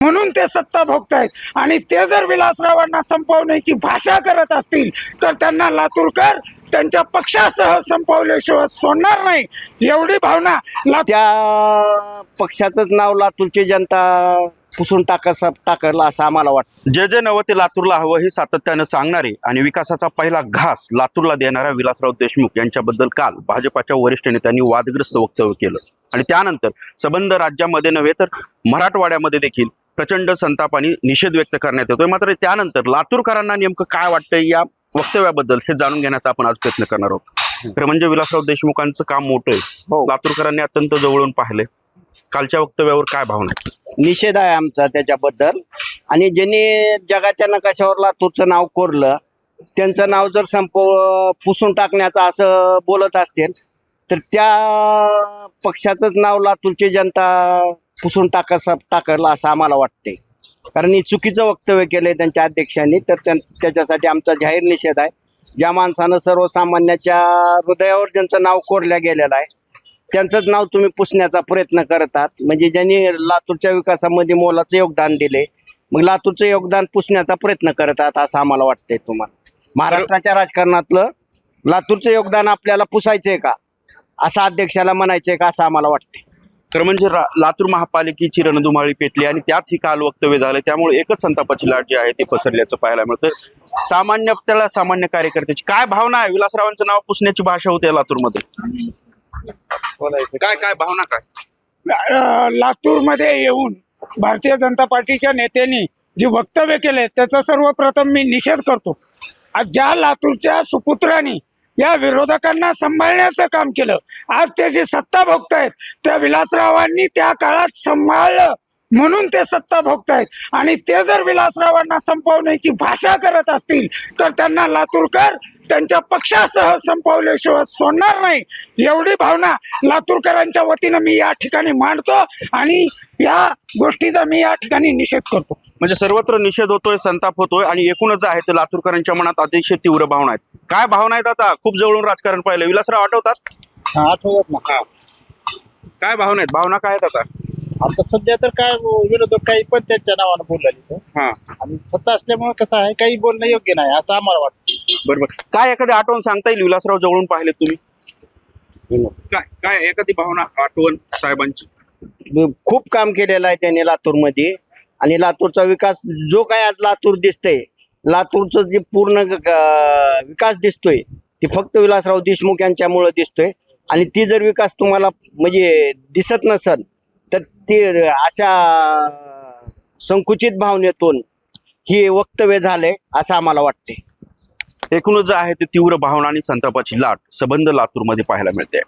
म्हणून ते सत्ता भोगतायत. आणि ते जर विलासरावांना संपवण्याची भाषा करत असतील तर त्यांना लातूरकर त्यांच्या पक्षासह संपवल्याशिवाय सोडणार नाही. एवढी भावना ला त्या पक्षाचंच नाव लातूरची जनता पुसून टाकास टाकलं असं आम्हाला वाटतं. जे जे नवं ते लातूरला हवं हे सातत्यानं सांगणारे आणि विकासाचा पहिला घास लातूरला देणाऱ्या विलासराव देशमुख यांच्याबद्दल काल भाजपाच्या वरिष्ठ नेत्यांनी वादग्रस्त वक्तव्य केलं. आणि त्यानंतर संबंध राज्यामध्ये नव्हे तर मराठवाड्यामध्ये देखील प्रचंड संताप आणि निषेध व्यक्त करण्यात येतोय. मात्र त्यानंतर लातूरकरांना नेमकं काय वाटतंय या वक्तव्याबद्दल हे जाणून घेण्याचा आपण आज प्रयत्न करणार आहोत. खरं म्हणजे विलासराव देशमुखांचं काम मोठं आहे. हो. लातूरकरांनी अत्यंत जवळून पाहिले कालच्या वक्तव्यावर काय भावना? निषेध आहे आमचा त्याच्याबद्दल. आणि ज्यांनी जगाच्या नकाशावर लातूरचं नाव कोरलं त्यांचं नाव जर संपव पुसून टाकण्याचं असं बोलत असतील तर त्या पक्षाचंच नाव लातूरची जनता पुसून टाकास टाकलं असं आम्हाला वाटते कारण हे चुकीचं वक्तव्य केलंय त्यांच्या अध्यक्षांनी तर त्याच्यासाठी आमचा जाहीर निषेध आहे. ज्या माणसानं सर्वसामान्याच्या हृदयावर ज्यांचं नाव कोरल्या गेलेलं आहे त्यांचंच नाव तुम्ही पुसण्याचा प्रयत्न करतात म्हणजे ज्यांनी लातूरच्या विकासामध्ये मोलाचं योगदान दिले मग लातूरचं योगदान पुसण्याचा प्रयत्न करतात असं आम्हाला वाटतंय तुम्हाला. महाराष्ट्राच्या राजकारणातलं लातूरचं योगदान आपल्याला पुसायचंय का? असं अध्यक्षाला म्हणायचंय का असं आम्हाला वाटतंय. खरं म्हणजे लातूर महापालिकेची रणधुमाळी पेटली आणि त्यात ही काल वक्तव्य झालं. त्यामुळे एकच संतापाची लाट जी आहे ती पसरल्याचं पाहायला मिळतं. सामान्य त्याला सामान्य कार्यकर्त्याची काय भावना आहे? विलासरावांचं नाव पुसण्याची भाषा होते लातूरमध्ये. काय काय भावना काय? लातूरमध्ये येऊन भारतीय जनता पार्टीच्या नेत्यांनी जे वक्तव्य केले त्याचा सर्वप्रथम मी निषेध करतो. आज ज्या लातूरच्या सुपुत्रांनी या विरोधकांना सांभाळण्याचं काम केलं. आज ते जे सत्ता भोगतायत त्या विलासरावांनी त्या काळात सांभाळलं म्हणून ते सत्ता भोगतायत. आणि ते जर विलासरावांना संपवण्याची भाषा करत असतील तर त्यांना लातूरकर त्यांच्या पक्षासह संपवल्याशिवाय सोडणार नाही. एवढी भावना लातूरकरांच्या वतीनं मी या ठिकाणी मांडतो आणि या गोष्टीचा मी या ठिकाणी निषेध करतो. म्हणजे सर्वत्र निषेध होतोय संताप होतोय आणि एकूणच आहे ते लातूरकरांच्या मनात अतिशय तीव्र भावना आहेत. काय भावना आहेत आता? खूप जवळून राजकारण पाहिलं. विलासराव आठवतात? आठवत ना. काय भावना आहेत? भावना काय आहेत आता? आता सध्या तर काय विरोधक काही पण त्यांच्या नावानं बोललेली हा. आणि सत्ता असल्यामुळे कसं आहे काही बोलणं योग्य नाही असं आम्हाला वाटतं. बरोबर. काय एखादी आठवण सांगता येईल विलासराव जवळून पाहिले तुम्ही? काय काय एखादी भावना आठवण साहेबांची? खूप काम केलेलं आहे त्यांनी लातूरमध्ये. आणि लातूरचा विकास जो काय आज लातूर दिसतंय लातूरचं जे पूर्ण विकास दिसतोय ते फक्त विलासराव देशमुख यांच्यामुळे दिसतोय. आणि ती जर विकास तुम्हाला म्हणजे दिसत नसल तर ते अशा संकुचित भावनेतून ही वक्तव्य झालंय असं आम्हाला वाटते एकूणच जे आहे ते तीव्र भावना आणि संतापाची लाट सबंध लातूरमध्ये पाहायला मिळते.